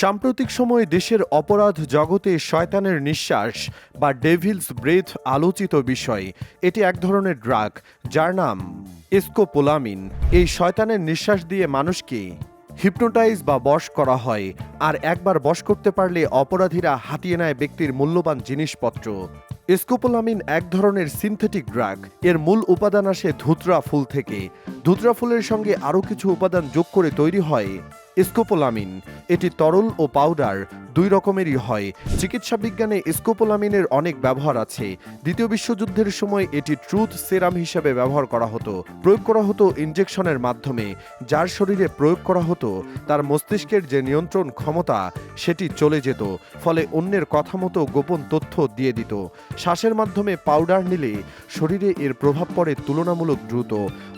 সাম্প্রতিক সময়ে দেশের অপরাধ জগতে শয়তানের নিঃশ্বাস বা ডেভিলস ব্রেথ আলোচিত বিষয়। এটি এক ধরনের ড্রাগ, যার নাম এসকোপোলামিন। এই শয়তানের নিঃশ্বাস দিয়ে মানুষকে হিপনোটাইজ বা বশ করা হয়, আর একবার বশ করতে পারলে অপরাধীরা হাতিয়ে নেয় ব্যক্তির মূল্যবান জিনিসপত্র। স্কোপোলামিন এক ধরনের সিনথেটিক ড্রাগ। এর মূল উপাদান আসে ধুতরা ফুল থেকে। ধুতরা ফুলের সঙ্গে আরও কিছু উপাদান যোগ করে তৈরি হয়। স্কোপোলামিন। এটি তরল ও পাউডার, দুই রকমেরই হয়। চিকিৎসা বিজ্ঞানে স্কোপোলামিনের অনেক ব্যবহার আছে। দ্বিতীয় বিশ্বযুদ্ধের সময় এটি ট্রুথ সেরাম হিসেবে ব্যবহার করা হতো। প্রয়োগ করা হতো ইনজেকশনের মাধ্যমে, যার শরীরে প্রয়োগ করা হতো, তার মস্তিষ্কের যে নিয়ন্ত্রণ ক্ষমতা, সেটি চলে যেত, ফলে অন্যের কথা মতো গোপন তথ্য দিয়ে দিত। শ্বাসের মাধ্যমে পাউডার নিলে শরীরে এর প্রভাব পড়ে তুলনামূলক দ্রুত।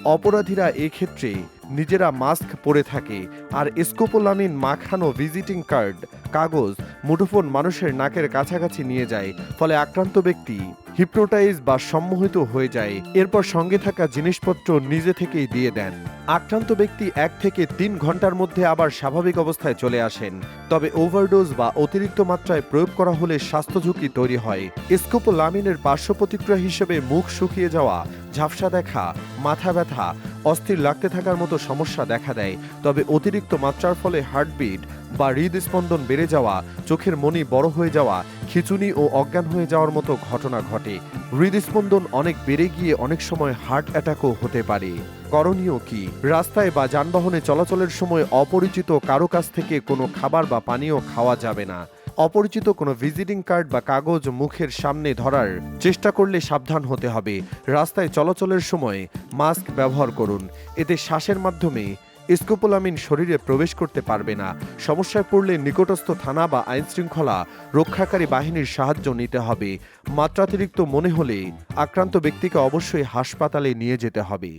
অপরাধীরা এক্ষেত্রে নিজেরা মাস্ক পরে থাকে। আর স্কোপোলামিন মাখানো ভিজিটিং কার্ড, কাগজ, মুঠোফোন মানুষের নাকের কাছাকাছি নিয়ে যায়, ফলে আক্রান্ত ব্যক্তি হিপনোটাইজ বা সম্মোহিত হয়ে যায়। এরপর সঙ্গে থাকা জিনিসপত্র নিজে থেকেই দিয়ে দেন। আক্রান্ত ব্যক্তি এক থেকে তিন ঘণ্টার মধ্যে আবার স্বাভাবিক অবস্থায় চলে আসেন। তবে ওভারডোজ বা অতিরিক্ত মাত্রায় প্রয়োগ করা হলে স্বাস্থ্য ঝুঁকি তৈরি হয়। স্কোপোলামিনের পার্শ্ব প্রতিক্রিয়া হিসেবে মুখ শুকিয়ে যাওয়া, ঝাপসা দেখা, মাথা ব্যথা অস্থির লাগতে থাকার মতো সমস্যা দেখা দেয়, তবে অতিরিক্ত মাত্রার ফলে হার্টবিট বা হৃদস্পন্দন বেড়ে যাওয়া, চোখের মনি বড় হয়ে যাওয়া, খিচুনি ও অজ্ঞান হয়ে যাওয়ার মতো ঘটনা ঘটে। হৃদস্পন্দন অনেক বেড়ে গিয়ে অনেক সময় হার্ট অ্যাটাকও হতে পারে। করণীয় কি? রাস্তায় বা যানবাহনে চলাচলের সময় অপরিচিত কারও কাছ থেকে কোনো খাবার বা পানীয় খাওয়া যাবে না। অপরিচিত কোনো ভিজিটিং কার্ড বা কাগজ মুখের সামনে ধরার চেষ্টা করলে সাবধান হতে হবে। রাস্তায় চলাচলের সময় মাস্ক ব্যবহার করুন। এতে শ্বাসের মাধ্যমে স্কোপোলামিন শরীরে প্রবেশ করতে পারবে না। সমস্যায় পড়লে নিকটস্থ থানা বা আইনশৃঙ্খলা রক্ষাকারী বাহিনীর সাহায্য নিতে হবে। মাত্রাতিরিক্ত মনে হলে আক্রান্ত ব্যক্তিকে অবশ্যই হাসপাতালে নিয়ে যেতে হবে।